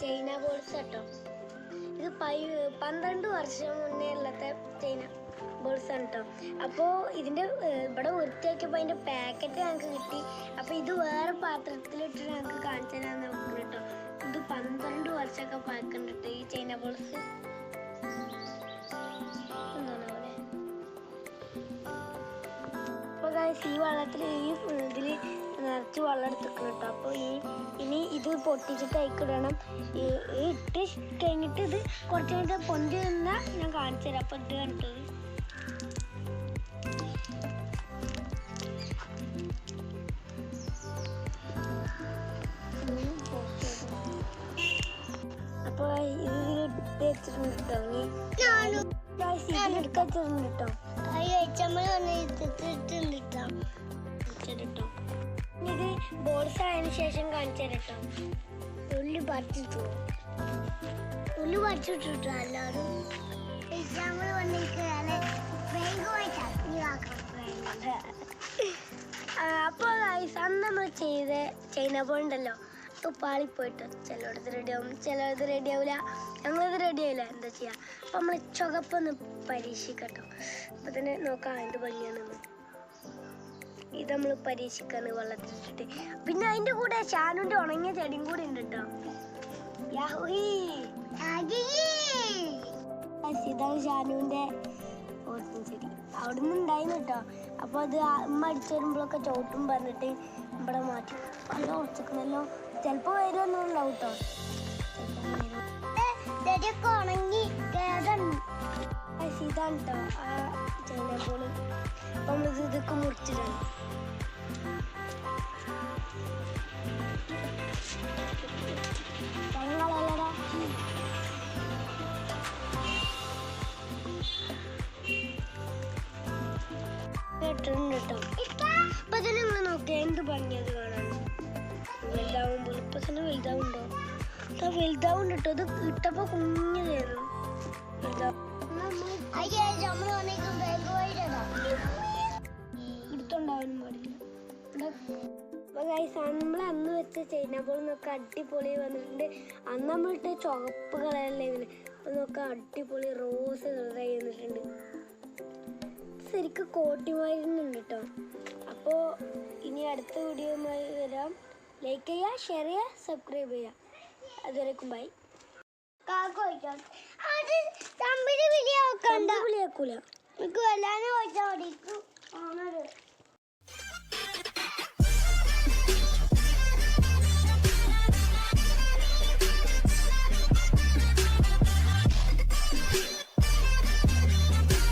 China balls കേട്ടോ. ഇത് pi പന്ത്രണ്ട് വർഷം മുന്നേ ഉള്ളത്തെ ചൈന ബോൾസ് ആണ് കേട്ടോ. അപ്പോൾ ഇതിന്റെ ഇവിടെ വൃത്തിയാക്കിയപ്പോൾ അതിന്റെ പാക്കറ്റ് ഞങ്ങൾക്ക് കിട്ടി. അപ്പോൾ ഇത് വേറെ പാത്രത്തിലിട്ട് ഞങ്ങൾക്ക് കാണിച്ചു തരാൻ നോക്കണം ഗായ്സ് ഈ വെള്ളത്തിൽ ഈ ഇതിൽ നിറച്ച് വെള്ളം എടുത്തിക്കണം കേട്ടോ. അപ്പോൾ ഈ ഇനി ഇത് പൊട്ടിച്ചിട്ട് അയക്കിടണം ഇട്ട് കഴിഞ്ഞിട്ട് ഇത് കുറച്ച് കഴിഞ്ഞിട്ട് പൊന്തി നിന്നാൽ ഞാൻ കാണിച്ചു തരാം. അപ്പോൾ ഇത് കണ്ടത് അപ്പോൾ ഇത് ഇട്ട് വെച്ചിട്ടുണ്ട് കേട്ടോ. ഇനി വെച്ചിട്ടുണ്ട് ഇതിലെടുക്കാൻ വെച്ചിട്ടുണ്ട് കേട്ടോ കേട്ടോ ബോൾസ് ആയതിനു ശേഷം കാണിച്ചു വന്നിരിക്കുകയാണ്. അപ്പോൾ അന്ന് നമ്മൾ ചെയ്ത് ചെയ്യുന്ന പോലുണ്ടല്ലോ പാളിപ്പോയിട്ട് ചിലയിടത്ത് ചിലയിടത്ത് റെഡിയാവില്ല ഞങ്ങളിത് റെഡിയാവില്ല എന്താ ചെയ്യുക അപ്പൊ നമ്മൾ ചുവപ്പൊന്ന് പരീക്ഷിക്കട്ടോ. അപ്പൊ തന്നെ നോക്കാം എന്ത് ഭംഗിയാണെന്ന്. ഇത് നമ്മൾ പരീക്ഷിക്കാന്ന് വെള്ളത്തിലിട്ടിട്ട്. പിന്നെ അതിന്റെ കൂടെ ഷാനുന്റെ ഉണങ്ങിയ ചെടിയും കൂടെ ഉണ്ട് കേട്ടോ ഇതാണ് ഷാനുവിന്റെ ഓർമ്മ ചെടി അവിടെ നിന്ന് ഉണ്ടായിരുന്നു കേട്ടോ. അപ്പൊ അത് അമ്മ അടിച്ചു വരുമ്പോഴൊക്കെ ചോട്ടും പറഞ്ഞിട്ട് ഇവിടെ മാറ്റി. നല്ല ഉറച്ചിക്കണല്ലോ ചിലപ്പോ വരുമൊന്നും ഉണ്ടാവും കേട്ടോ. ഉണങ്ങി ഇതാണ് കേട്ടോ. ആ ചൈനപ്പോൾ അപ്പൊ നമ്മൾ ഇതൊക്കെ കേട്ടോ ഇട്ടപ്പോ കുഞ്ഞതായിരുന്നു എടുത്തോണ്ടാവാനും പാടില്ല. നമ്മൾ അന്ന് വെച്ച ചൈന നോക്ക അടിപൊളി വന്നിട്ടുണ്ട്. അന്ന് നമ്മളിട്ട് ചുവപ്പ് കളറല്ലേ ഇതിന് അപ്പൊ നോക്ക അടിപൊളി റോസ് കളറായി വന്നിട്ടുണ്ട്. ശരിക്കും കോട്ടിമായിരുന്നുണ്ട് കേട്ടോ അപ്പോൾ ഇനി അടുത്ത വീഡിയോയുമായി വരാം. ലൈക്ക് ചെയ്യുക ഷെയർ ചെയ്യുക സബ്സ്ക്രൈബ് ചെയ്യുക അതുവരേക്കും ബൈ കാക്കൂല എനിക്ക് വല്ലാതെ ഓടിക്കും